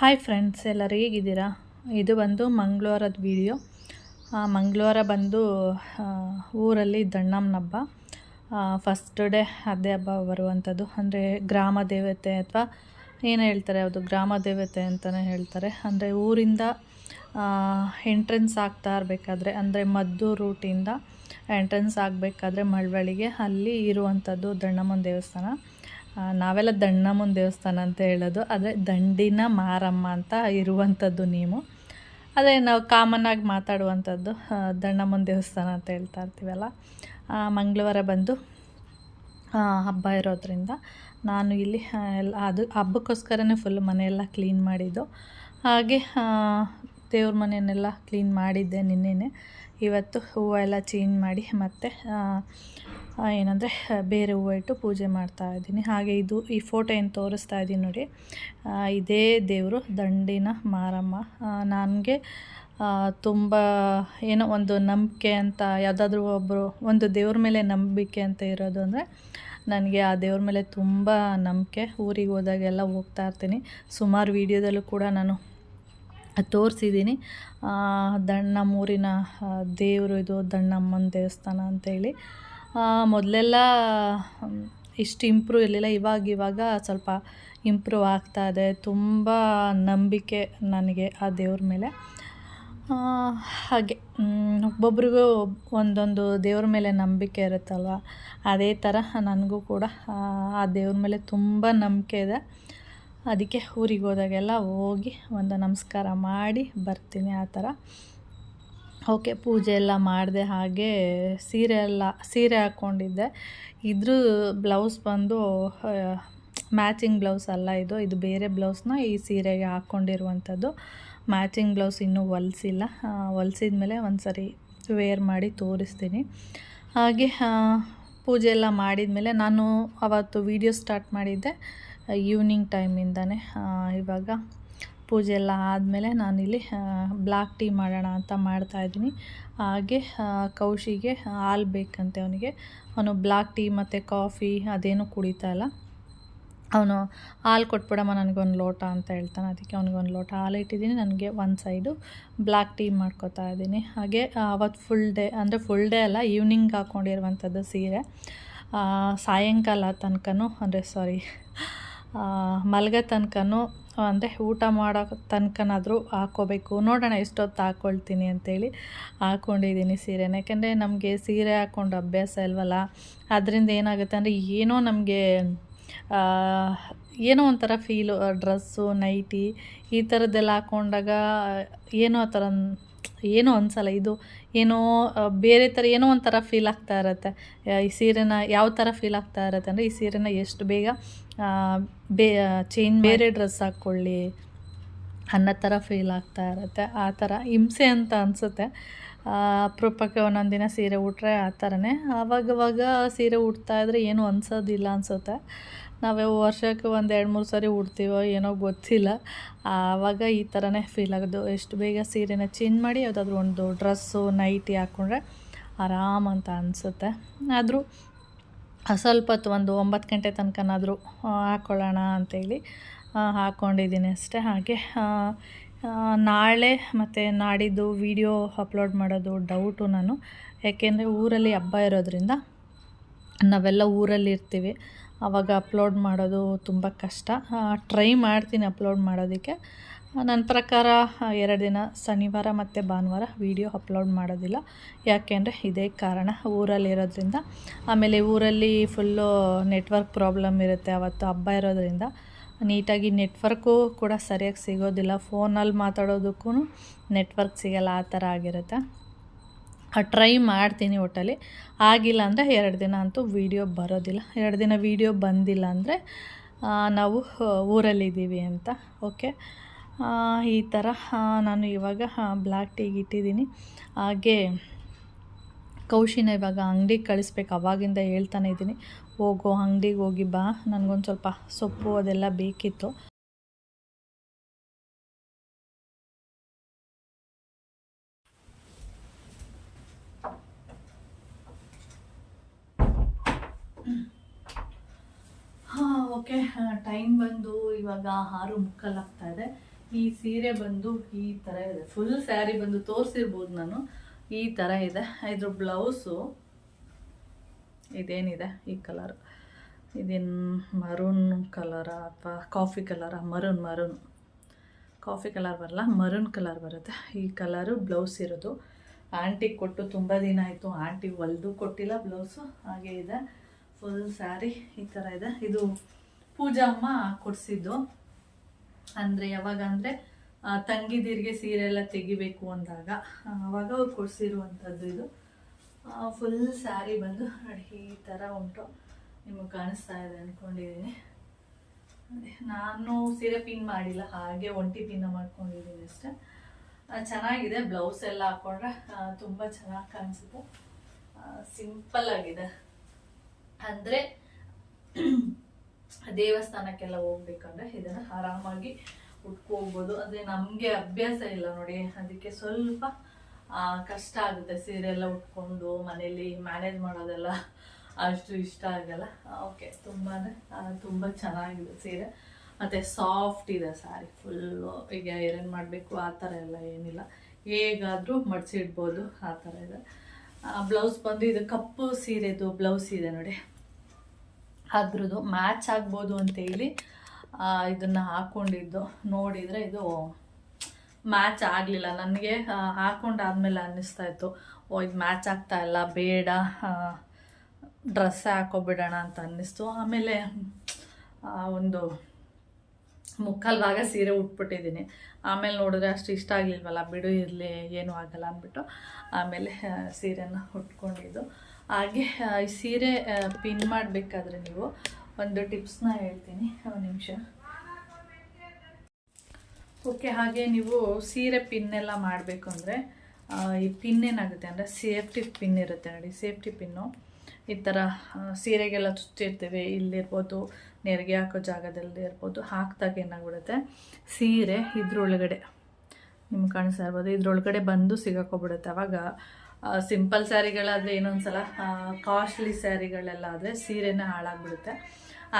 Hi friends ಎಲ್ಲರೂ ಹೇಗಿದ್ದೀರಾ? ಇದು ಬಂದು ಮಂಗಳವಾರದ ವಿಡಿಯೋ ಮಂಗಳವಾರ ಬಂದು ಊರಲ್ಲಿ ದಣ್ಣಮ್ಮನ ಹಬ್ಬ ಫಸ್ಟ್ ಡೇ ಅದೇ ಹಬ್ಬ ಬರುವಂಥದ್ದು ಅಂದರೆ ಗ್ರಾಮ ದೇವತೆ ಅಥವಾ ಏನು ಹೇಳ್ತಾರೆ ಅದು? ಗ್ರಾಮ ದೇವತೆ ಅಂತಲೇ ಹೇಳ್ತಾರೆ. ಅಂದರೆ ಊರಿಂದ ಎಂಟ್ರೆನ್ಸ್ ಆಗ್ತಾ ಇರಬೇಕಾದ್ರೆ, ಅಂದರೆ ಮದ್ದು ರೂಟಿಂದ ಎಂಟ್ರೆನ್ಸ್ ಆಗಬೇಕಾದ್ರೆ ಮಳವಳ್ಳಿಗೆ ಅಲ್ಲಿ ಇರುವಂಥದ್ದು ದಣ್ಣಮ್ಮನ ದೇವಸ್ಥಾನ. ನಾವೆಲ್ಲ ದಣ್ಣಮ್ಮನ ದೇವಸ್ಥಾನ ಅಂತ ಹೇಳೋದು. ಆದರೆ ದಂಡಿನ ಮಾರಮ್ಮ ಅಂತ ಇರುವಂಥದ್ದು ನೀವು. ಅದೇ ನಾವು ಕಾಮನ್ನಾಗಿ ಮಾತಾಡುವಂಥದ್ದು ದಣ್ಣಮ್ಮನ ದೇವಸ್ಥಾನ ಅಂತ ಹೇಳ್ತಾ ಇರ್ತೀವಲ್ಲ ಮಂಗಳವಾರ ಬಂದು ಹಬ್ಬ ಇರೋದ್ರಿಂದ ನಾನು ಇಲ್ಲಿ ಎಲ್ಲ, ಅದು ಹಬ್ಬಕ್ಕೋಸ್ಕರನೇ ಫುಲ್ ಮನೆಯೆಲ್ಲ ಕ್ಲೀನ್ ಮಾಡಿದ್ದು. ಹಾಗೆ ದೇವ್ರ ಮನೆಯನ್ನೆಲ್ಲ ಕ್ಲೀನ್ ಮಾಡಿದ್ದೆ ನಿನ್ನೆ ಇವತ್ತು ಹೂವು ಎಲ್ಲ ಚೇಂಜ್ ಮಾಡಿ ಮತ್ತು ಏನಂದರೆ ಬೇರೆ ಹೂವು ಇಟ್ಟು ಪೂಜೆ ಮಾಡ್ತಾ ಇದ್ದೀನಿ. ಹಾಗೆ ಇದು ಈ ಫೋಟೋ ಏನು ತೋರಿಸ್ತಾ ಇದ್ದೀನಿ ನೋಡಿ. ಇದೇ ದೇವರು, ದಂಡಿನ ಮಾರಮ್ಮ. ನನಗೆ ತುಂಬ ಏನೋ ಒಂದು ನಂಬಿಕೆ ಅಂತ, ಯಾವುದಾದ್ರೂ ಒಬ್ಬರು ಒಂದು ದೇವ್ರ ಮೇಲೆ ನಂಬಿಕೆ ಅಂತ ಇರೋದು ಅಂದರೆ, ನನಗೆ ಆ ದೇವ್ರ ಮೇಲೆ ತುಂಬ ನಂಬಿಕೆ. ಊರಿಗೆ ಹೋದಾಗೆಲ್ಲ ಹೋಗ್ತಾ ಇರ್ತೀನಿ. ಸುಮಾರು ವೀಡಿಯೋದಲ್ಲೂ ಕೂಡ ನಾನು ತೋರಿಸಿದ್ದೀನಿ. ಊರಿನ ದೇವರು ಇದು ದಣ್ಣಮ್ಮನ ದೇವಸ್ಥಾನ ಅಂತೇಳಿ. ಮೊದಲೆಲ್ಲ ಇಷ್ಟು ಇಂಪ್ರೂವ್ ಇರಲಿಲ್ಲ ಇವಾಗ ಇವಾಗ ಸ್ವಲ್ಪ ಇಂಪ್ರೂವ್ ಆಗ್ತಾ ಇದೆ. ತುಂಬ ನಂಬಿಕೆ ನನಗೆ ಆ ದೇವ್ರ ಮೇಲೆ. ಹಾಗೆ ಒಬ್ಬೊಬ್ರಿಗೂ ಒಂದೊಂದು ದೇವ್ರ ಮೇಲೆ ನಂಬಿಕೆ ಇರುತ್ತಲ್ವ? ಅದೇ ಥರ ನನಗೂ ಕೂಡ ಆ ದೇವ್ರ ಮೇಲೆ ತುಂಬ ನಂಬಿಕೆ ಇದೆ. ಅದಕ್ಕೆ ಊರಿಗೆ ಹೋದಾಗೆಲ್ಲ ಹೋಗಿ ಒಂದು ನಮಸ್ಕಾರ ಮಾಡಿ ಬರ್ತೀನಿ ಆ ಥರ. ಓಕೆ, ಪೂಜೆ ಎಲ್ಲ ಮಾಡಿದೆ ಹಾಗೆ ಸೀರೆ ಎಲ್ಲ, ಸೀರೆ ಹಾಕ್ಕೊಂಡಿದ್ದೆ. ಇದ್ರ ಬ್ಲೌಸ್ ಬಂದು ಮ್ಯಾಚಿಂಗ್ ಬ್ಲೌಸ್ ಅಲ್ಲ ಇದು ಇದು ಬೇರೆ ಬ್ಲೌಸ್ನ ಈ ಸೀರೆಗೆ ಹಾಕ್ಕೊಂಡಿರುವಂಥದ್ದು. ಮ್ಯಾಚಿಂಗ್ ಬ್ಲೌಸ್ ಇನ್ನೂ ಹೊಲಿಸಿಲ್ಲ. ಹೊಲ್ಸಿದ ಮೇಲೆ ಒಂದು ಸರಿ ವೇರ್ ಮಾಡಿ ತೋರಿಸ್ತೀನಿ. ಹಾಗೆ ಪೂಜೆ ಎಲ್ಲ ಮಾಡಿದ ಮೇಲೆ ನಾನು ಅವತ್ತು ವೀಡಿಯೋ ಸ್ಟಾರ್ಟ್ ಮಾಡಿದ್ದೆ ಈವ್ನಿಂಗ್ ಟೈಮಿಂದನೇ. ಇವಾಗ ಪೂಜೆ ಎಲ್ಲ ಆದಮೇಲೆ ನಾನಿಲ್ಲಿ ಬ್ಲ್ಯಾಕ್ ಟೀ ಮಾಡೋಣ ಅಂತ ಮಾಡ್ತಾಯಿದ್ದೀನಿ ಹಾಗೆ ಕೌಶಿಗೆ ಹಾಲು ಬೇಕಂತೆ ಅವನಿಗೆ. ಅವನು ಬ್ಲ್ಯಾಕ್ ಟೀ ಮತ್ತು ಕಾಫಿ ಅದೇನು ಕುಡಿತಾ ಇಲ್ಲ. ಅವನು ಹಾಲು ಕೊಟ್ಬಿಡಮ್ಮ, ನನಗೊಂದು ಲೋಟ ಅಂತ ಹೇಳ್ತಾನೆ. ಅದಕ್ಕೆ ಅವ್ನಿಗೊಂದು ಲೋಟ ಹಾಲು ಇಟ್ಟಿದ್ದೀನಿ. ನನಗೆ ಒಂದು ಸೈಡು ಬ್ಲ್ಯಾಕ್ ಟೀ ಮಾಡ್ಕೋತಾ ಇದ್ದೀನಿ. ಹಾಗೆ ಅವತ್ತು ಫುಲ್ ಡೇ ಅಂದರೆ ಫುಲ್ ಡೇ ಅಲ್ಲ ಈವ್ನಿಂಗ್ ಹಾಕ್ಕೊಂಡಿರುವಂಥದ್ದು ಸೀರೆ. ಸಾಯಂಕಾಲ ತನಕನೂ, ಅಂದರೆ ಸಾರಿ ಮಲ್ಗ ತನಕನೂ ಅಂದರೆ ಊಟ ಮಾಡೋ ತನಕನಾದರೂ ಹಾಕೋಬೇಕು ನೋಡೋಣ ಎಷ್ಟೊತ್ತು ಹಾಕ್ಕೊಳ್ತೀನಿ ಅಂತೇಳಿ ಹಾಕ್ಕೊಂಡಿದ್ದೀನಿ ಸೀರೆನ. ಯಾಕೆಂದರೆ ನಮಗೆ ಸೀರೆ ಹಾಕ್ಕೊಂಡು ಅಭ್ಯಾಸ ಇಲ್ವಲ್ಲ, ಅದರಿಂದ ಏನಾಗುತ್ತೆ ಅಂದರೆ ಏನೋ ನಮಗೆ ಏನೋ ಒಂಥರ ಫೀಲು, ಡ್ರೆಸ್ಸು, ನೈಟಿ ಈ ಥರದ್ದೆಲ್ಲ ಹಾಕ್ಕೊಂಡಾಗ ಏನೋ ಆ ಥರ, ಏನೋ ಅನ್ಸಲ್ಲ. ಇದು ಏನೋ ಬೇರೆ ಥರ ಏನೋ ಒಂಥರ ಫೀಲ್ ಆಗ್ತಾ ಇರುತ್ತೆ. ಈ ಸೀರೆನ ಯಾವ ಥರ ಫೀಲ್ ಆಗ್ತಾ ಇರುತ್ತೆ ಅಂದರೆ, ಈ ಸೀರೆನ ಎಷ್ಟು ಬೇಗ ಬೇ ಚೇಂಜ್ ಬೇರೆ ಡ್ರೆಸ್ ಹಾಕ್ಕೊಳ್ಳಿ ಅನ್ನೋ ಥರ ಫೀಲ್ ಆಗ್ತಾ ಇರುತ್ತೆ. ಆ ಥರ ಹಿಂಸೆ ಅಂತ ಅನಿಸುತ್ತೆ. ಅಪರೂಪಕ್ಕೆ ಒಂದೊಂದು ದಿನ ಸೀರೆ ಉಟ್ರೆ ಆ ಥರನೇ ಆವಾಗವಾಗ ಸೀರೆ ಉಡ್ತಾ ಇದ್ರೆ ಏನೂ ಅನ್ಸೋದಿಲ್ಲ ಅನಿಸುತ್ತೆ. ನಾವು ವರ್ಷಕ್ಕೆ ಒಂದು ಎರಡು ಮೂರು ಸರಿ ಉಡ್ತೀವೋ ಏನೋ ಗೊತ್ತಿಲ್ಲ. ಆವಾಗ ಈ ಥರನೇ ಫೀಲ್ ಆಗೋದು. ಎಷ್ಟು ಬೇಗ ಸೀರೆನ ಚೇಂಜ್ ಮಾಡಿ ಯಾವುದಾದ್ರೂ ಒಂದು ಡ್ರೆಸ್ಸು ನೈಟಿ ಹಾಕ್ಕೊಂಡ್ರೆ ಆರಾಮ್ ಅಂತ ಅನಿಸುತ್ತೆ. ಆದರೂ ಸ್ವಲ್ಪ ಹೊತ್ತು ಒಂದು ಒಂಬತ್ತು ಗಂಟೆ ತನಕನಾದರೂ ಹಾಕ್ಕೊಳ್ಳೋಣ ಅಂತೇಳಿ ಹಾಕ್ಕೊಂಡಿದ್ದೀನಿ ಅಷ್ಟೇ. ಹಾಗೆ ನಾಳೆ ಮತ್ತು ನಾಡಿದ್ದು ವಿಡಿಯೋ ಅಪ್ಲೋಡ್ ಮಾಡೋದು ಡೌಟು ನಾನು. ಯಾಕೆಂದರೆ ಊರಲ್ಲಿ ಹಬ್ಬ ಇರೋದ್ರಿಂದ ನಾವೆಲ್ಲ ಊರಲ್ಲಿ ಇರ್ತೀವಿ ಆವಾಗ ಅಪ್ಲೋಡ್ ಮಾಡೋದು ತುಂಬ ಕಷ್ಟ. ಟ್ರೈ ಮಾಡ್ತೀನಿ ಅಪ್ಲೋಡ್ ಮಾಡೋದಕ್ಕೆ. ನನ್ನ ಪ್ರಕಾರ ಎರಡು ದಿನ, ಶನಿವಾರ ಮತ್ತು ಭಾನುವಾರ ವೀಡಿಯೋ ಅಪ್ಲೋಡ್ ಮಾಡೋದಿಲ್ಲ. ಯಾಕೆಂದರೆ ಇದೇ ಕಾರಣ ಊರಲ್ಲಿರೋದ್ರಿಂದ. ಆಮೇಲೆ ಊರಲ್ಲಿ ಫುಲ್ಲು ನೆಟ್ವರ್ಕ್ ಪ್ರಾಬ್ಲಮ್ ಇರುತ್ತೆ ಅವತ್ತು ಹಬ್ಬ ಇರೋದ್ರಿಂದ. ನೀಟಾಗಿ ನೆಟ್ವರ್ಕು ಕೂಡ ಸರಿಯಾಗಿ ಸಿಗೋದಿಲ್ಲ. ಫೋನಲ್ಲಿ ಮಾತಾಡೋದಕ್ಕೂ ನೆಟ್ವರ್ಕ್ ಸಿಗೋಲ್ಲ ಆ ಥರ ಆಗಿರುತ್ತೆ. ಟ್ರೈ ಮಾಡ್ತೀನಿ ಒಟ್ಟಲ್ಲಿ. ಆಗಿಲ್ಲ ಅಂದರೆ ಎರಡು ದಿನ ಅಂತೂ ವೀಡಿಯೋ ಬರೋದಿಲ್ಲ. ಎರಡು ದಿನ ವೀಡಿಯೋ ಬಂದಿಲ್ಲ ಅಂದರೆ ನಾವು ಊರಲ್ಲಿದ್ದೀವಿ ಅಂತ. ಓಕೆ? ಈ ಥರ ನಾನು ಇವಾಗ ಬ್ಲ್ಯಾಕ್ ಟೀಗೆ ಇಟ್ಟಿದ್ದೀನಿ. ಹಾಗೆ ಕೌಶಿನ ಇವಾಗ ಅಂಗಡಿಗೆ ಕಳಿಸ್ಬೇಕು, ಅವಾಗಿಂದ ಹೇಳ್ತಾನೆ ಇದ್ದೀನಿ. ಹೋಗೋ, ಅಂಗಡಿಗೆ ಹೋಗಿ ಬಾ. ನನಗೊಂದು ಸ್ವಲ್ಪ ಸೊಪ್ಪು ಅದೆಲ್ಲ ಬೇಕಿತ್ತು ಹಾಂ ಓಕೆ ಟೈಮ್ ಬಂದು ಇವಾಗ ಆರು ಮುಕ್ಕಾಲು ಆಗ್ತಾ ಇದೆ. ಈ ಸೀರೆ ಬಂದು ಈ ಥರ ಇದೆ. ಫುಲ್ ಸ್ಯಾರಿ ಬಂದು ತೋರಿಸಿರ್ಬೋದು ನಾನು. ಈ ಥರ ಇದೆ. ಇದ್ರ ಬ್ಲೌಸು ಇದೇನಿದೆ ಈ ಕಲರ್ ಇದೇನು ಮರೂನ್ ಕಲರ ಅಥವಾ coffee colour maroon maroon coffee colour ಬರಲ್ಲ ಮರೂನ್ ಕಲರ್ ಬರುತ್ತೆ. ಈ ಕಲರು ಬ್ಲೌಸ್ ಇರೋದು. ಆಂಟಿಗೆ ಕೊಟ್ಟು ತುಂಬ ದಿನ ಆಯಿತು. ಆಂಟಿ ಹೊಲ್ದು ಕೊಟ್ಟಿಲ್ಲ ಬ್ಲೌಸು ಹಾಗೆ ಇದೆ. ಫುಲ್ ಸ್ಯಾರಿ ಈ ಥರ ಇದೆ. ಇದು ಪೂಜಾ ಅಮ್ಮ ಕೊಡಿಸಿದ್ದು. ಅಂದರೆ ಯಾವಾಗ ಅಂದರೆ ತಂಗಿದಿರಿಗೆ ಸೀರೆ ಎಲ್ಲ ತೆಗಿಬೇಕು ಅಂದಾಗ. ಅವಾಗ ಅವ್ರು ಕೊಡಿಸಿರುವಂಥದ್ದು ಇದು. ಫುಲ್ ಸ್ಯಾರಿ ಬಂದು ನೋಡಿ ಈ ಥರ ಉಂಟು. ನಿಮಗೆ ಕಾಣಿಸ್ತಾ ಇದೆ ಅಂದ್ಕೊಂಡಿದ್ದೀನಿ ಅದೇ, ನಾನು ಸೀರೆ ಪಿನ್ ಮಾಡಿಲ್ಲ, ಹಾಗೆ ಒಂಟಿ ಪಿನ್ನ ಮಾಡ್ಕೊಂಡಿದ್ದೀನಿ ಅಷ್ಟೇ. ಚೆನ್ನಾಗಿದೆ ಬ್ಲೌಸ್ ಎಲ್ಲ ಹಾಕೊಂಡ್ರೆ ತುಂಬ ಚೆನ್ನಾಗಿ ಕಾಣಿಸುತ್ತೆ. ಸಿಂಪಲ್ ಆಗಿದೆ. ಅಂದರೆ ದೇವಸ್ಥಾನಕ್ಕೆಲ್ಲ ಹೋಗ್ಬೇಕಂದ್ರೆ ಇದನ್ನು ಆರಾಮಾಗಿ ಉಟ್ಕೋಬೋದು. ಅಂದರೆ ನಮಗೆ ಅಭ್ಯಾಸ ಇಲ್ಲ ನೋಡಿ, ಅದಕ್ಕೆ ಸ್ವಲ್ಪ ಕಷ್ಟ ಆಗುತ್ತೆ. ಸೀರೆ ಎಲ್ಲ ಉಟ್ಕೊಂಡು ಮನೇಲಿ ಮ್ಯಾನೇಜ್ ಮಾಡೋದೆಲ್ಲ ಅಷ್ಟು ಇಷ್ಟ ಆಗಲ್ಲ. ಓಕೆ ತುಂಬಾ ತುಂಬ ಚೆನ್ನಾಗಿದೆ ಸೀರೆ. ಮತ್ತು ಸಾಫ್ಟ್ ಇದೆ ಸಾರಿ ಫುಲ್ಲು ಈಗ ಏನೇನ್ ಮಾಡಬೇಕು, ಆ ಥರ ಎಲ್ಲ ಏನಿಲ್ಲ. ಹೇಗಾದರೂ ಮಡಿಸಿಡ್ಬೋದು, ಆ ಥರ ಇದೆ. ಬ್ಲೌಸ್ ಬಂದು ಇದು ಕಪ್ಪು ಸೀರೆದು ಬ್ಲೌಸ್ ಇದೆ ನೋಡಿ. ಅದ್ರದ್ದು ಮ್ಯಾಚ್ ಆಗ್ಬೋದು ಅಂತೇಳಿ ಇದನ್ನು ಹಾಕ್ಕೊಂಡಿದ್ದು ನೋಡಿದರೆ ಇದು ಮ್ಯಾಚ್ ಆಗಲಿಲ್ಲ. ನನಗೆ ಹಾಕೊಂಡಾದ್ಮೇಲೆ ಅನ್ನಿಸ್ತಾ ಇತ್ತು. ಓ, ಇದು ಮ್ಯಾಚ್ ಆಗ್ತಾ ಇಲ್ಲ, ಬೇಡ ಡ್ರೆಸ್ಸೇ ಹಾಕೋಬಿಡೋಣ ಅಂತ ಅನ್ನಿಸ್ತು. ಆಮೇಲೆ ಒಂದು ಮುಕ್ಕಾಲು ಭಾಗ ಸೀರೆ ಉಟ್ಬಿಟ್ಟಿದ್ದೀನಿ. ಆಮೇಲೆ ನೋಡಿದ್ರೆ ಅಷ್ಟು ಇಷ್ಟ ಆಗಲಿಲ್ವಲ್ಲ, ಬಿಡು ಇರಲಿ, ಏನೂ ಆಗಲ್ಲ ಅಂದ್ಬಿಟ್ಟು, ಆಮೇಲೆ ಸೀರೆನ ಉಟ್ಕೊಂಡಿದ್ದು. ಹಾಗೆ ಈ ಸೀರೆ ಪಿನ್ ಮಾಡಬೇಕಾದ್ರೆ ನೀವು ಒಂದು ಟಿಪ್ಸ್ನ ಹೇಳ್ತೀನಿ. ಒಂದು ನಿಮಿಷ. ಓಕೆ ಹಾಗೆ ನೀವು ಸೀರೆ ಪಿನ್ ಎಲ್ಲ ಮಾಡಬೇಕು ಅಂದರೆ ಈ ಪಿನ್ ಏನಾಗುತ್ತೆ ಅಂದರೆ ಸೇಫ್ಟಿ ಪಿನ್ ಇರುತ್ತೆ ನೋಡಿ ಸೇಫ್ಟಿ ಪಿನ್ನು ಈ ಥರ ಸೀರೆಗೆಲ್ಲ ಚುಚ್ಚಿರ್ತೀವಿ ಇಲ್ಲಿರ್ಬೋದು ನೆರಿಗೆ ಹಾಕೋ ಜಾಗದಲ್ಲಿ ಇರ್ಬೋದು, ಹಾಕಿದಾಗ ಏನಾಗ್ಬಿಡುತ್ತೆ? ಸೀರೆ ಇದ್ರೊಳಗಡೆ, ನಿಮ್ಗೆ ಕಾಣಿಸ್ತಾ ಇರ್ಬೋದು, ಇದ್ರೊಳಗಡೆ ಬಂದು ಸಿಗಾಕೊಬಿಡುತ್ತೆ. ಅವಾಗ ಸಿಂಪಲ್ ಸ್ಯಾರಿಗಳಾದರೆ ಇನ್ನೊಂದು ಸಲ ಕಾಸ್ಟ್ಲಿ ಸ್ಯಾರಿಗಳೆಲ್ಲ ಆದರೆ ಸೀರೆನೇ ಹಾಳಾಗ್ಬಿಡುತ್ತೆ.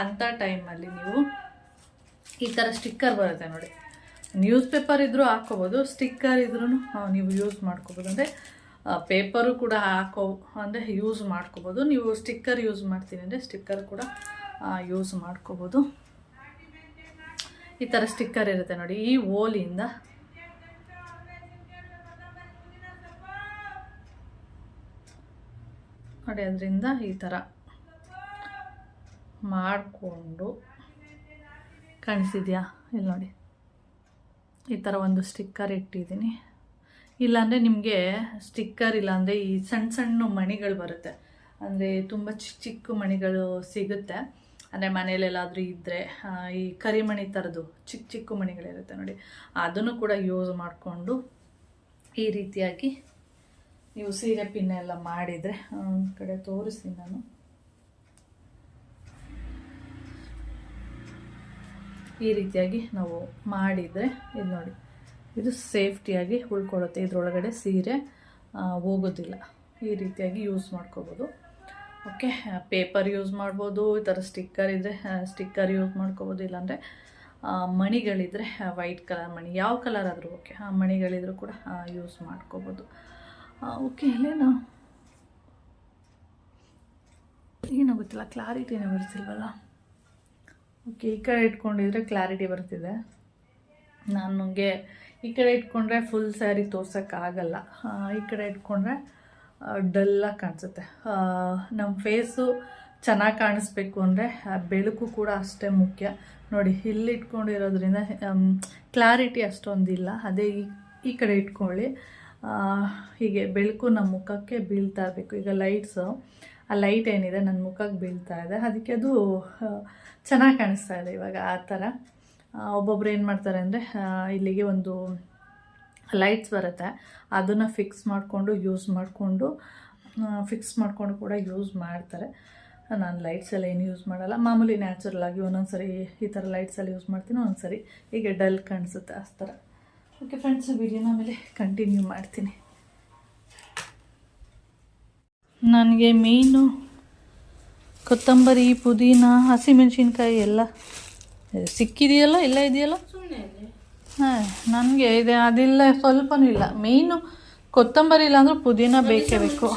ಅಂಥ ಟೈಮಲ್ಲಿ ನೀವು ಈ ಥರ ಸ್ಟಿಕ್ಕರ್ ಬರುತ್ತೆ ನೋಡಿ. ನ್ಯೂಸ್ ಪೇಪರ್ ಇದ್ದರೂ ಹಾಕೋಬೋದು ಸ್ಟಿಕ್ಕರ್ ಇದ್ರೂ ನೀವು ಯೂಸ್ ಮಾಡ್ಕೋಬೋದು. ಅಂದರೆ ಪೇಪರು ಕೂಡ ಹಾಕೋ, ಅಂದರೆ ಯೂಸ್ ಮಾಡ್ಕೋಬೋದು. ನೀವು ಸ್ಟಿಕ್ಕರ್ ಯೂಸ್ ಮಾಡ್ತೀನಿ ಅಂದರೆ ಸ್ಟಿಕ್ಕರ್ ಕೂಡ ಯೂಸ್ ಮಾಡ್ಕೋಬೋದು. ಈ ಥರ ಸ್ಟಿಕ್ಕರ್ ಇರುತ್ತೆ ನೋಡಿ. ಈ ಓಲಿಂದ ನೋಡಿ ಅದರಿಂದ ಈ ಥರ ಮಾಡಿಕೊಂಡು ಕಾಣಿಸಿದ್ಯಾ? ಇಲ್ಲಿ ನೋಡಿ. ಈ ಥರ ಒಂದು ಸ್ಟಿಕ್ಕರ್ ಇಟ್ಟಿದ್ದೀನಿ. ಇಲ್ಲಾಂದರೆ ನಿಮಗೆ ಸ್ಟಿಕ್ಕರ್ ಇಲ್ಲಾಂದರೆ ಈ ಸಣ್ಣ ಸಣ್ಣ ಮಣಿಗಳು ಬರುತ್ತೆ. ಅಂದರೆ ತುಂಬ ಚಿಕ್ಕ ಚಿಕ್ಕ ಮಣಿಗಳು ಸಿಗುತ್ತೆ. ಅಂದರೆ ಮನೇಲೆಲ್ಲಾದರೂ ಇದ್ದರೆ ಈ ಕರಿಮಣಿ ಥರದ್ದು ಚಿಕ್ಕ ಚಿಕ್ಕ ಮಣಿಗಳಿರುತ್ತೆ ನೋಡಿ. ಅದನ್ನು ಕೂಡ ಯೂಸ್ ಮಾಡಿಕೊಂಡು ಈ ರೀತಿಯಾಗಿ ನೀವು ಸೀರೆ ಪಿನ್ನ ಎಲ್ಲ ಮಾಡಿದರೆ ಒಂದು ಕಡೆ ತೋರಿಸ್ತೀನಿ ನಾನು. ಈ ರೀತಿಯಾಗಿ ನಾವು ಮಾಡಿದರೆ, ಇದು ನೋಡಿ, ಇದು ಸೇಫ್ಟಿಯಾಗಿ ಉಳ್ಕೊಳ್ಳುತ್ತೆ. ಇದರೊಳಗಡೆ ಸೀರೆ ಹೋಗೋದಿಲ್ಲ. ಈ ರೀತಿಯಾಗಿ ಯೂಸ್ ಮಾಡ್ಕೋಬೋದು. ಓಕೆ ಪೇಪರ್ ಯೂಸ್ ಮಾಡ್ಬೋದು, ಈ ಥರ ಸ್ಟಿಕ್ಕರ್ ಇದ್ದರೆ ಸ್ಟಿಕ್ಕರ್ ಯೂಸ್ ಮಾಡ್ಕೋಬೋದು, ಇಲ್ಲಾಂದರೆ ಮಣಿಗಳಿದ್ದರೆ ವೈಟ್ ಕಲರ್ ಮಣಿ, ಯಾವ ಕಲರ್ ಆದರೂ ಓಕೆ, ಆ, ಮಣಿಗಳಿದ್ರೂ ಕೂಡ ಯೂಸ್ ಮಾಡ್ಕೋಬೋದು. ಓಕೆ, ಇಲ್ಲೇನು? ಏನೋ ಗೊತ್ತಿಲ್ಲ ಕ್ಲಾರಿಟಿನೇ ಬರ್ತಿಲ್ವಲ್ಲ ಓಕೆ, ಈ ಕಡೆ ಇಟ್ಕೊಂಡಿದ್ರೆ ಕ್ಲಾರಿಟಿ ಬರ್ತಿದೆ. ನನಗೆ ಈ ಕಡೆ ಇಟ್ಕೊಂಡ್ರೆ ಫುಲ್ ಸ್ಯಾರಿ ತೋರ್ಸೋಕ್ಕಾಗಲ್ಲ. ಈ ಕಡೆ ಇಟ್ಕೊಂಡ್ರೆ ಡಲ್ಲಾಗಿ ಕಾಣಿಸುತ್ತೆ. ನಮ್ಮ ಫೇಸು ಚೆನ್ನಾಗಿ ಕಾಣಿಸ್ಬೇಕು ಅಂದರೆ ಬೆಳಕು ಕೂಡ ಅಷ್ಟೇ ಮುಖ್ಯ. ನೋಡಿ, ಇಲ್ಲಿ ಇಟ್ಕೊಂಡಿರೋದ್ರಿಂದ ಕ್ಲಾರಿಟಿ ಅಷ್ಟೊಂದಿಲ್ಲ. ಅದೇ ಈ ಈ ಕಡೆ ಇಟ್ಕೊಳ್ಳಿ. ಹೀಗೆ ಬೆಳಕು ನಮ್ಮ ಮುಖಕ್ಕೆ ಬೀಳ್ತಾ ಇರಬೇಕು. ಈಗ ಲೈಟ್ಸು ಆ ಲೈಟ್ ಏನಿದೆ ನನ್ನ ಮುಖಕ್ಕೆ ಬೀಳ್ತಾ ಇದೆ. ಅದಕ್ಕೆ ಅದು ಚೆನ್ನಾಗಿ ಕಾಣಿಸ್ತಾ ಇದೆ ಇವಾಗ ಆ ಥರ. ಒಬ್ಬೊಬ್ರು ಏನು ಮಾಡ್ತಾರೆ ಅಂದರೆ ಇಲ್ಲಿಗೆ ಒಂದು ಲೈಟ್ಸ್ ಬರುತ್ತೆ. ಅದನ್ನು ಫಿಕ್ಸ್ ಮಾಡಿಕೊಂಡು ಯೂಸ್ ಮಾಡಿಕೊಂಡು ಫಿಕ್ಸ್ ಮಾಡಿಕೊಂಡು ಕೂಡ ಯೂಸ್ ಮಾಡ್ತಾರೆ. ನಾನು ಲೈಟ್ಸ್ ಎಲ್ಲ ಏನು ಯೂಸ್ ಮಾಡಲ್ಲ. ಮಾಮೂಲಿ ನ್ಯಾಚುರಲ್ ಆಗಿ ಒಂದೊಂದು ಸರಿ ಈ ಥರ ಲೈಟ್ಸಲ್ಲಿ ಯೂಸ್ ಮಾಡ್ತೀನಿ ಒಂದೊಂದು ಸರಿ ಹೀಗೆ ಡಲ್ ಕಾಣಿಸುತ್ತೆ ಆ ಥರ. ಓಕೆ ಫ್ರೆಂಡ್ಸ್ ವಿಡಿಯೋನ ಆಮೇಲೆ ಕಂಟಿನ್ಯೂ ಮಾಡ್ತೀನಿ. ನನಗೆ ಮೀನು ಕೊತ್ತಂಬರಿ ಪುದೀನ ಹಸಿಮೆಣ್ಸಿನ್ಕಾಯಿ ಎಲ್ಲ ಸಿಕ್ಕಿದೆಯಲ್ಲ ಎಲ್ಲ ಇದೆಯಲ್ಲ? ಹಾಂ ನನಗೆ ಇದೆ ಅದಿಲ್ಲ ಸ್ವಲ್ಪನೂ ಇಲ್ಲ. ಮೇಯ್ನು ಕೊತ್ತಂಬರಿ ಇಲ್ಲ ಅಂದ್ರೆ ಪುದೀನ ಬೇಕೇ ಬೇಕು.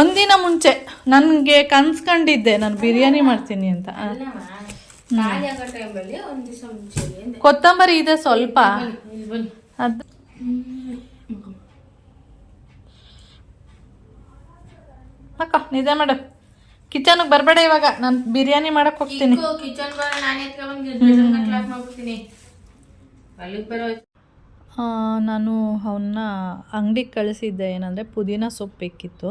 ಒಂದಿನ ಮುಂಚೆ ನನಗೆ ಕನ್ಸ್ಕೊಂಡಿದ್ದೆ ನಾನು ಬಿರಿಯಾನಿ ಮಾಡ್ತೀನಿ ಅಂತ. ಖಾಲಿ ಆಗೋ ಟೈಮಲ್ಲಿ ಒಂದು. ಕೊತ್ತಂಬರಿ ಇದೆ ಸ್ವಲ್ಪ. ಅದು ಅಕ್ಕ ನಿಜ ಮೇಡಮ್ ಕಿಚನ್ಗೆ ಬರಬೇಡ ಇವಾಗ. ನಾನು ಬಿರಿಯಾನಿ ಮಾಡಕ್ ಹೋಗ್ತೀನಿ. ಕಿಚನ್ ಬರ ನಾನೇ ಎತ್ಕೊಂಡ್ಬಂದು ಕ್ಲಾಸ್ ಮಾಡ್ಬಿಡ್ತೀನಿ. ಅಲ್ಲಿಗೆ ಬರೋ ಆ, ನಾನು ಅವನ್ನ ಅಂಗಡಿಗೆ ಕಳಿಸಿದ್ದೆ. ಏನಂದರೆ ಪುದೀನ ಸೊಪ್ಪು ಬೇಕಿತ್ತು.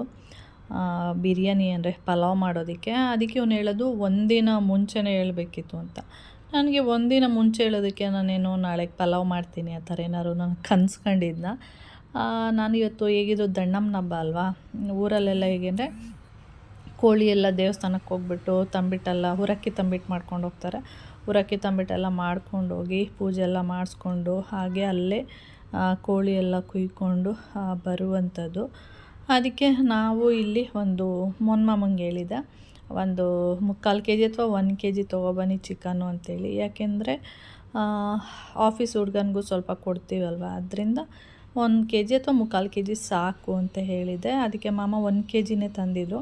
ಬಿರಿಯಾನಿ ಅಂದರೆ ಪಲಾವ್ ಮಾಡೋದಕ್ಕೆ, ಅದಕ್ಕೆ ಅವ್ನು ಹೇಳೋದು ಒಂದಿನ ಮುಂಚೆನೇ ಹೇಳಬೇಕಿತ್ತು ಅಂತ. ನನಗೆ ಒಂದಿನ ಮುಂಚೆ ಹೇಳೋದಕ್ಕೆ ನಾನೇನು ನಾಳೆ ಪಲಾವ್ ಮಾಡ್ತೀನಿ ಆ ಥರ ಏನಾದ್ರು ನಾನು ಕನ್ಸ್ಕೊಂಡಿದ್ದ ನಾನು ಇವತ್ತು ಹೇಗಿದ್ರು ದಣ್ಣಮ್ಮನ ಹಬ್ಬ ಅಲ್ವಾ, ಊರಲ್ಲೆಲ್ಲ ಹೇಗೆಂದರೆ ಕೋಳಿ ಎಲ್ಲ ದೇವಸ್ಥಾನಕ್ಕೆ ಹೋಗ್ಬಿಟ್ಟು ತಂಬಿಟ್ಟೆಲ್ಲ ಹುರಕ್ಕಿ ತಂಬಿಟ್ಟು ಮಾಡ್ಕೊಂಡು ಹೋಗ್ತಾರೆ. ಹುರಕ್ಕಿ ತಂಬಿಟ್ಟೆಲ್ಲ ಮಾಡ್ಕೊಂಡು ಹೋಗಿ ಪೂಜೆ ಎಲ್ಲ ಮಾಡಿಸ್ಕೊಂಡು ಹಾಗೆ ಅಲ್ಲೇ ಕೋಳಿ ಎಲ್ಲ ಕುಯ್ಕೊಂಡು ಬರುವಂಥದ್ದು. ಅದಕ್ಕೆ ನಾವು ಇಲ್ಲಿ ಒಂದು ಮೊನ್ಮಮ್ಮಂಗೆ ಹೇಳಿದ. ಒಂದು ಮುಕ್ಕಾಲು ಕೆ ಜಿ ಅಥವಾ ಒಂದು ಕೆ ಜಿ ತೊಗೊಬನ್ನಿ ಚಿಕನ್ನು ಅಂತೇಳಿ. ಯಾಕೆಂದರೆ ಆಫೀಸ್ ಹುಡ್ಗನಿಗೂ ಸ್ವಲ್ಪ ಕೊಡ್ತೀವಲ್ವ? ಅದರಿಂದ ಒಂದು ಕೆ ಜಿ ಅಥವಾ ಮುಕ್ಕಾಲು ಕೆ ಜಿ ಸಾಕು ಅಂತ ಹೇಳಿದೆ. ಅದಕ್ಕೆ ಮಾಮ ಒಂದು ಕೆ ಜಿನೇ ತಂದಿದ್ದು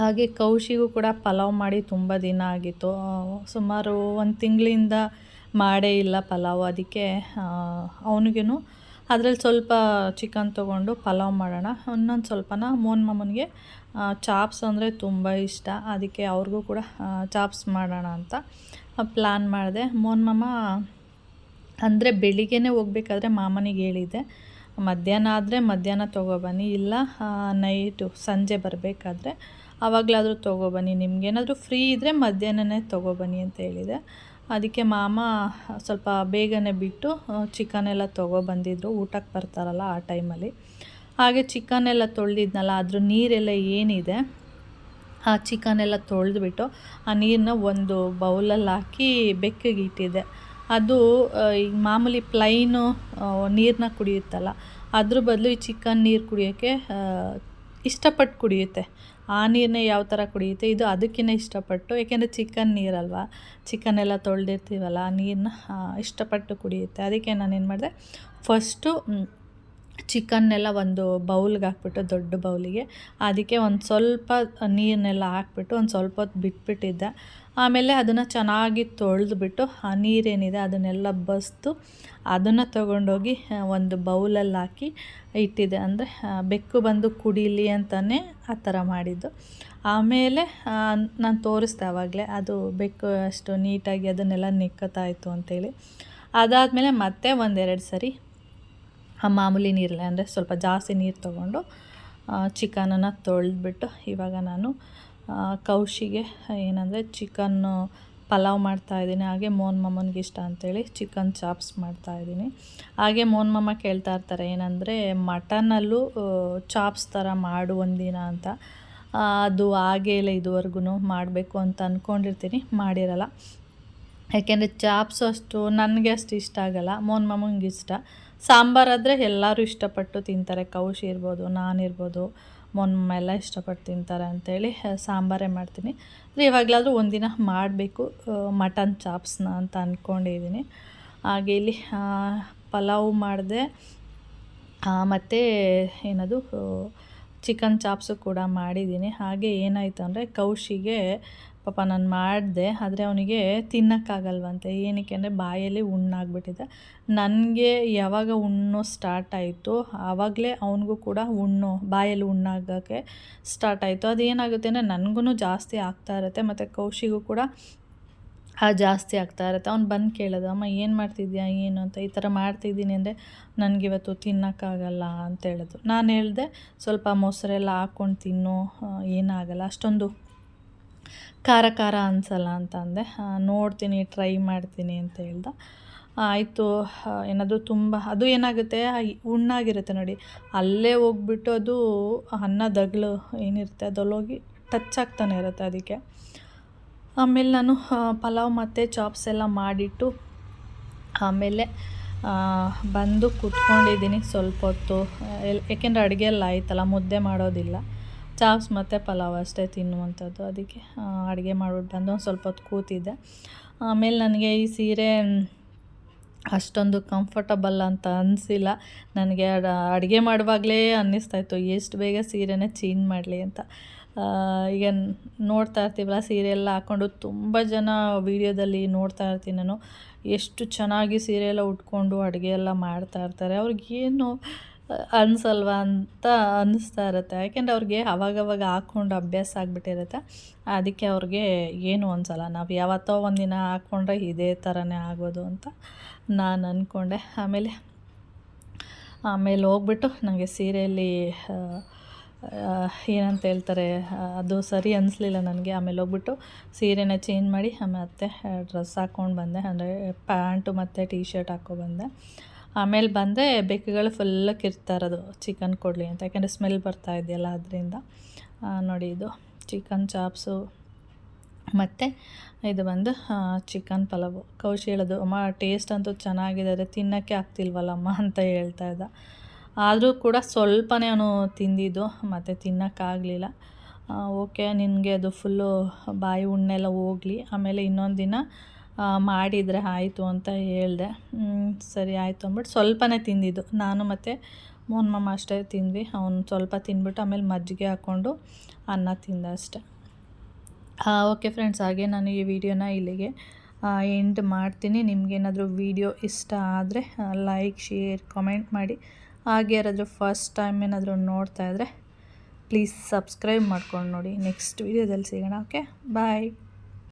ಹಾಗೆ ಕೌಶಿಗೂ ಕೂಡ ಪಲಾವ್ ಮಾಡಿ ತುಂಬ ದಿನ ಆಗಿತ್ತು. ಸುಮಾರು ಒಂದು ತಿಂಗಳಿಂದ ಮಾಡೇ ಇಲ್ಲ ಪಲಾವ್. ಅದಕ್ಕೆ ಅವನಿಗೂ ಅದ್ರಲ್ಲಿ ಸ್ವಲ್ಪ ಚಿಕನ್ ತೊಗೊಂಡು ಪಲಾವ್ ಮಾಡೋಣ. ಇನ್ನೊಂದು ಸ್ವಲ್ಪನ ಮೋನ್ ಮಾಮನಿಗೆ ಚಾಪ್ಸ್ ಅಂದರೆ ತುಂಬ ಇಷ್ಟ. ಅದಕ್ಕೆ ಅವ್ರಿಗೂ ಕೂಡ ಚಾಪ್ಸ್ ಮಾಡೋಣ ಅಂತ ಪ್ಲ್ಯಾನ್ ಮಾಡಿದೆ. ಮೋನ್ ಮಾಮ, ಅಂದರೆ ಬೆಳಿಗ್ಗೆನೇ ಹೋಗ್ಬೇಕಾದ್ರೆ ಮಾಮನಿಗೆ ಹೇಳಿದ್ದೆ. ಮಧ್ಯಾಹ್ನ ಆದರೆ ಮಧ್ಯಾಹ್ನ ತೊಗೊಬನ್ನಿ, ಇಲ್ಲ ನೈಟು ಸಂಜೆ ಬರಬೇಕಾದ್ರೆ ಆವಾಗಲಾದರೂ ತೊಗೊಬನ್ನಿ. ನಿಮಗೇನಾದರೂ ಫ್ರೀ ಇದ್ದರೆ ಮಧ್ಯಾಹ್ನನೇ ತೊಗೊಬನ್ನಿ ಅಂತ ಹೇಳಿದೆ. ಅದಕ್ಕೆ ಮಾಮ ಸ್ವಲ್ಪ ಬೇಗನೆ ಬಿಟ್ಟು ಚಿಕನ್ ಎಲ್ಲ ತೊಗೊಬಂದಿದ್ರು ಊಟಕ್ಕೆ ಬರ್ತಾರಲ್ಲ ಆ ಟೈಮಲ್ಲಿ. ಹಾಗೆ ಚಿಕನ್ ಎಲ್ಲ ತೊಳೆದಿದ್ನಲ್ಲ, ಅದ್ರ ನೀರೆಲ್ಲ ಏನಿದೆ, ಆ ಚಿಕನ್ ಎಲ್ಲ ತೊಳೆದ್ಬಿಟ್ಟು ಆ ನೀರನ್ನ ಒಂದು ಬೌಲಲ್ಲಿ ಹಾಕಿ ಬೆಕ್ಕಿಗೆ ಇಟ್ಟಿದ್ದೆ. ಅದು ಈಗ ಮಾಮೂಲಿ ಪ್ಲೈನು ನೀರನ್ನ ಕುಡಿಯುತ್ತಲ್ಲ, ಅದ್ರ ಬದಲು ಈ ಚಿಕನ್ ನೀರು ಕುಡಿಯೋಕ್ಕೆ ಇಷ್ಟಪಟ್ಟು ಕುಡಿಯುತ್ತೆ. ಆ ನೀರನ್ನೇ ಯಾವ ಥರ ಕುಡಿಯುತ್ತೆ? ಇದು ಅದಕ್ಕಿಂತ ಇಷ್ಟಪಟ್ಟು ಏಕೆಂದರೆ ಚಿಕನ್ ನೀರಲ್ವ? ಚಿಕನ್ ಎಲ್ಲ ತೊಳೆದಿರ್ತೀವಲ್ಲ, ಆ ನೀರನ್ನ ಇಷ್ಟಪಟ್ಟು ಕುಡಿಯುತ್ತೆ. ಅದಕ್ಕೆ ನಾನೇನು ಮಾಡಿದೆ ಫಸ್ಟು ಚಿಕನ್ನೆಲ್ಲ ಒಂದು ಬೌಲ್ಗೆ ಹಾಕ್ಬಿಟ್ಟು, ದೊಡ್ಡ ಬೌಲಿಗೆ. ಅದಕ್ಕೆ ಒಂದು ಸ್ವಲ್ಪ ನೀರನ್ನೆಲ್ಲ ಹಾಕ್ಬಿಟ್ಟು, ಒಂದು ಸ್ವಲ್ಪ ಹೊತ್ತು ಬಿಟ್ಬಿಟ್ಟಿದ್ದೆ. ಆಮೇಲೆ ಅದನ್ನು ಚೆನ್ನಾಗಿ ತೊಳೆದ್ಬಿಟ್ಟು, ಆ ನೀರೇನಿದೆ ಅದನ್ನೆಲ್ಲ ಬಸ್ದು ಅದನ್ನು ತೊಗೊಂಡೋಗಿ ಒಂದು ಬೌಲಲ್ಲಿ ಹಾಕಿ ಇಟ್ಟಿದ್ದೆ. ಅಂದರೆ ಬೆಕ್ಕು ಬಂದು ಕುಡೀಲಿ ಅಂತಲೇ ಆ ಥರ ಮಾಡಿದ್ದು. ಆಮೇಲೆ ನಾನು ತೋರಿಸ್ದೆ ಆವಾಗಲೇ, ಅದು ಬೆಕ್ಕು ಅಷ್ಟು ನೀಟಾಗಿ ಅದನ್ನೆಲ್ಲ ನೆಕ್ಕತ್ತಾ ಇತ್ತು ಅಂತೇಳಿ. ಅದಾದಮೇಲೆ ಮತ್ತೆ ಒಂದೆರಡು ಸರಿ ಮಾಮೂಲಿ ನೀರಲ್ಲೇ, ಅಂದರೆ ಸ್ವಲ್ಪ ಜಾಸ್ತಿ ನೀರು ತೊಗೊಂಡು ಚಿಕನನ್ನು ತೊಳೆದ್ಬಿಟ್ಟು ಇವಾಗ ನಾನು ಕೌಶಿಗೆ ಏನಂದರೆ ಚಿಕನ್ನು ಪಲಾವ್ ಮಾಡ್ತಾಯಿದ್ದೀನಿ ಹಾಗೆ ಮೋನ್ ಮಮ್ಮನಿಗೆ ಇಷ್ಟ ಅಂತೇಳಿ ಚಿಕನ್ ಚಾಪ್ಸ್ ಮಾಡ್ತಾಯಿದ್ದೀನಿ ಹಾಗೆ ಮೋನ್ ಮಾಮ ಕೇಳ್ತಾ ಇರ್ತಾರೆ, ಏನಂದರೆ ಮಟನಲ್ಲೂ ಚಾಪ್ಸ್ ಥರ ಮಾಡು ಒಂದಿನ ಅಂತ. ಅದು ಹಾಗೆ ಇಲ್ಲ ಇದುವರೆಗೂ ಮಾಡಬೇಕು ಅಂತ ಅಂದ್ಕೊಂಡಿರ್ತೀನಿ ಮಾಡಿರಲ್ಲ. ಯಾಕೆಂದರೆ ಚಾಪ್ಸು ಅಷ್ಟು ನನಗೆ ಅಷ್ಟು ಇಷ್ಟ ಆಗಲ್ಲ ಮೋನ್ ಮಾಮಂಗೆ ಇಷ್ಟ. ಸಾಂಬಾರಾದರೆ ಎಲ್ಲರೂ ಇಷ್ಟಪಟ್ಟು ತಿಂತಾರೆ. ಕೌಶಿ ಇರ್ಬೋದು ನಾನಿರ್ಬೋದು ಮಾಮ ಎಲ್ಲ ಇಷ್ಟಪಟ್ಟು ತಿಂತಾರೆ ಅಂಥೇಳಿ ಸಾಂಬಾರೇ ಮಾಡ್ತೀನಿ. ಅಂದರೆ ಇವಾಗಲಾದರೂ ಒಂದಿನ ಮಾಡಬೇಕು ಮಟನ್ ಚಾಪ್ಸ್ನ ಅಂತ ಅಂದ್ಕೊಂಡಿದ್ದೀನಿ ಹಾಗೆ ಇಲ್ಲಿ ಪಲಾವ್ ಮಾಡಿದೆ ಮತ್ತು ಏನದು ಚಿಕನ್ ಚಾಪ್ಸು ಕೂಡ ಮಾಡಿದ್ದೀನಿ ಹಾಗೆ ಏನಾಯಿತು ಅಂದರೆ ಕೌಶಿಗೆ ಪಾಪ ನಾನು ಮಾಡಿದೆ, ಆದರೆ ಅವನಿಗೆ ತಿನ್ನೋಕ್ಕಾಗಲ್ವಂತೆ. ಏನಕ್ಕೆ ಅಂದರೆ ಬಾಯಲ್ಲಿ ಹುಣ್ಣಾಗ್ಬಿಟ್ಟಿದೆ. ನನಗೆ ಯಾವಾಗ ಉಣ್ಣೋ ಸ್ಟಾರ್ಟ್ ಆಯಿತು, ಆವಾಗಲೇ ಅವನಿಗೂ ಕೂಡ ಹುಣ್ಣು, ಬಾಯಲ್ಲಿ ಉಣ್ಣಾಗೋಕ್ಕೆ ಸ್ಟಾರ್ಟ್ ಆಯಿತು. ಅದೇನಾಗುತ್ತೆ ಅಂದರೆ ನನಗೂ ಜಾಸ್ತಿ ಆಗ್ತಾ ಇರುತ್ತೆ, ಮತ್ತು ಕೌಶಿಗೂ ಕೂಡ ಆ ಜಾಸ್ತಿ ಆಗ್ತಾ ಇರುತ್ತೆ. ಅವ್ನು ಬಂದು ಕೇಳೋದು, ಅಮ್ಮ, ಏನು ಮಾಡ್ತಿದ್ಯಾ, ಏನು? ಅಂತ. ಈ ಥರ ಮಾಡ್ತಿದ್ದೀನಿ ಅಂದರೆ ನನಗಿವತ್ತು ತಿನ್ನೋಕ್ಕಾಗಲ್ಲ ಅಂತ ಹೇಳಿದ್ರು ನಾನು ಹೇಳಿದೆ, ಸ್ವಲ್ಪ ಮೊಸರೆಲ್ಲ ಹಾಕ್ಕೊಂಡು ತಿನ್ನು ಏನಾಗಲ್ಲ. ಅಷ್ಟೊಂದು ಖಾರ ಖಾರ ಅನಿಸಲ್ಲ ಅಂತ ಅಂದೆ. ನೋಡ್ತೀನಿ ಟ್ರೈ ಮಾಡ್ತೀನಿ ಅಂತ ಹೇಳ್ದ. ಆಯಿತು ಏನಾದರೂ ತುಂಬ, ಅದು ಏನಾಗುತ್ತೆ ಉಣ್ಣಾಗಿರುತ್ತೆ ನೋಡಿ. ಅಲ್ಲೇ ಹೋಗ್ಬಿಟ್ಟು ಅದು ಅನ್ನ ದಗ್ಲು ಏನಿರುತ್ತೆ ಅದಲ್ಲೋಗಿ ಟಚ್ ಆಗ್ತಾನೆ ಇರುತ್ತೆ ಅದಕ್ಕೆ. ಆಮೇಲೆ ನಾನು ಪಲಾವ್ ಮತ್ತು ಚಾಪ್ಸ್ ಎಲ್ಲ ಮಾಡಿಟ್ಟು ಆಮೇಲೆ ಬಂದು ಕೂತ್ಕೊಂಡಿದ್ದೀನಿ ಸ್ವಲ್ಪ ಹೊತ್ತು. ಎಲ್- ಯಾಕೆಂದರೆ ಅಡುಗೆ ಎಲ್ಲ ಆಯ್ತಲ್ಲ, ಮುದ್ದೆ ಮಾಡೋದಿಲ್ಲ. ಚಾಪ್ಸ್ ಮತ್ತು ಪಲಾವ್ ಅಷ್ಟೇ ತಿನ್ನುವಂಥದ್ದು ಅದಕ್ಕೆ. ಅಡುಗೆ ಮಾಡಿಬಿಟ್ಟು ಬಂದು ಒಂದು ಸ್ವಲ್ಪ ಹೊತ್ತು ಕೂತಿದ್ದೆ. ಆಮೇಲೆ ನನಗೆ ಈ ಸೀರೆ ಅಷ್ಟೊಂದು ಕಂಫರ್ಟಬಲ್ ಅಂತ ಅನಿಸಿಲ್ಲ. ನನಗೆ ಅಡುಗೆ ಮಾಡುವಾಗಲೇ ಅನ್ನಿಸ್ತಾಯಿತ್ತು ಎಷ್ಟು ಬೇಗ ಸೀರೆನೇ ಚೇಂಜ್ ಮಾಡಲಿ ಅಂತ. ಈಗ ನೋಡ್ತಾ ಇರ್ತೀವಲ್ಲ, ಸೀರೆ ಎಲ್ಲ ಹಾಕ್ಕೊಂಡು ತುಂಬ ಜನ ವೀಡಿಯೋದಲ್ಲಿ ನೋಡ್ತಾ ಇರ್ತೀನಿ ನಾನು. ಎಷ್ಟು ಚೆನ್ನಾಗಿ ಸೀರೆ ಎಲ್ಲ ಉಟ್ಕೊಂಡು ಅಡುಗೆ ಎಲ್ಲ ಮಾಡ್ತಾ ಇರ್ತಾರೆ. ಅವ್ರಿಗೇನು ಅನ್ಸಲ್ವಾ ಅಂತ ಅನ್ನಿಸ್ತಾ ಇರುತ್ತೆ. ಯಾಕೆಂದರೆ ಅವ್ರಿಗೆ ಅವಾಗವಾಗ ಹಾಕ್ಕೊಂಡು ಅಭ್ಯಾಸ ಆಗಿಬಿಟ್ಟಿರುತ್ತೆ. ಅದಕ್ಕೆ ಅವ್ರಿಗೆ ಏನು ಅನ್ಸಲ್ಲ. ನಾವು ಯಾವತ್ತೋ ಒಂದಿನ ಹಾಕ್ಕೊಂಡ್ರೆ ಇದೇ ಥರನೇ ಆಗೋದು ಅಂತ ನಾನು ಅಂದ್ಕೊಂಡೆ ಆಮೇಲೆ ಆಮೇಲೆ ಹೋಗ್ಬಿಟ್ಟು ನನಗೆ ಸೀರೆಯಲ್ಲಿ ಏನಂತ ಹೇಳ್ತಾರೆ ಅದು ಸರಿ ಅನಿಸ್ಲಿಲ್ಲ ನನಗೆ. ಆಮೇಲೆ ಹೋಗ್ಬಿಟ್ಟು ಸೀರೆನ ಚೇಂಜ್ ಮಾಡಿ ಆಮೇಲೆ ಮತ್ತೆ ಡ್ರೆಸ್ ಹಾಕ್ಕೊಂಡು ಬಂದೆ. ಅಂದರೆ ಪ್ಯಾಂಟು ಮತ್ತು ಟೀ ಶರ್ಟ್ ಹಾಕ್ಕೊಬಂದೆ ಆಮೇಲೆ ಬಂದೆ ಬೆಕ್ಕುಗಳು ಫುಲ್ ಕಿರ್ತಾ ಇರೋದು ಚಿಕನ್ ಕೊಡಲಿ ಅಂತ. ಯಾಕೆಂದರೆ ಸ್ಮೆಲ್ ಬರ್ತಾ ಇದೆಯಲ್ಲ ಅದರಿಂದ. ನೋಡಿ ಇದು ಚಿಕನ್ ಚಾಪ್ಸು ಮತ್ತು ಇದು ಬಂದು ಚಿಕನ್ ಪಲಾವು. ಕೌಶಿ ಹೇಳೋದು, ಅಮ್ಮ ಟೇಸ್ಟ್ ಅಂತೂ ಚೆನ್ನಾಗಿದೆ ತಿನ್ನೋಕ್ಕೆ ಆಗ್ತಿಲ್ವಲ್ಲಮ್ಮ? ಅಂತ ಹೇಳ್ತಾ ಇದ್ದ. ಆದರೂ ಕೂಡ ಸ್ವಲ್ಪನೇ ಅವನು ತಿಂದಿದ್ದು, ಮತ್ತು ತಿನ್ನೋಕ್ಕಾಗಲಿಲ್ಲ ಓಕೆ, ನಿನಗೆ ಅದು ಫುಲ್ಲು ಬಾಯಿ ಉಣ್ಣೆಲ್ಲ ಹೋಗಲಿ. ಆಮೇಲೆ ಇನ್ನೊಂದು ದಿನ ಮಾಡಿದರೆ ಆಯಿತು ಅಂತ ಹೇಳಿದೆ. ಸರಿ ಆಯಿತು ಅಂದ್ಬಿಟ್ಟು ಸ್ವಲ್ಪನೇ ತಿಂದಿದ್ದು. ನಾನು ಮತ್ತು ಮೋಹನ್ ಮಾಮ ಅಷ್ಟೇ ತಿಂದ್ವಿ. ಅವನು ಸ್ವಲ್ಪ ತಿಂದ್ಬಿಟ್ಟು ಆಮೇಲೆ ಮಜ್ಜಿಗೆ ಹಾಕ್ಕೊಂಡು ಅನ್ನ ತಿಂದ ಅಷ್ಟೆ. ಓಕೆ ಫ್ರೆಂಡ್ಸ್, ಹಾಗೆ ನಾನು ಈ ವಿಡಿಯೋನ ಇಲ್ಲಿಗೆ ಎಂಡ್ ಮಾಡ್ತೀನಿ. ನಿಮಗೇನಾದರೂ ವಿಡಿಯೋ ಇಷ್ಟ ಆದರೆ ಲೈಕ್ ಶೇರ್ ಕಮೆಂಟ್ ಮಾಡಿ. ಹಾಗೆ ಯಾರಾದರೂ ಫಸ್ಟ್ ಟೈಮ್ ಏನಾದರೂ ನೋಡ್ತಾ ಇದ್ದರೆ ಪ್ಲೀಸ್ ಸಬ್ಸ್ಕ್ರೈಬ್ ಮಾಡ್ಕೊಂಡು ನೋಡಿ. ನೆಕ್ಸ್ಟ್ ವಿಡಿಯೋದಲ್ಲಿ ಸಿಗೋಣ ಓಕೆ ಬಾಯ್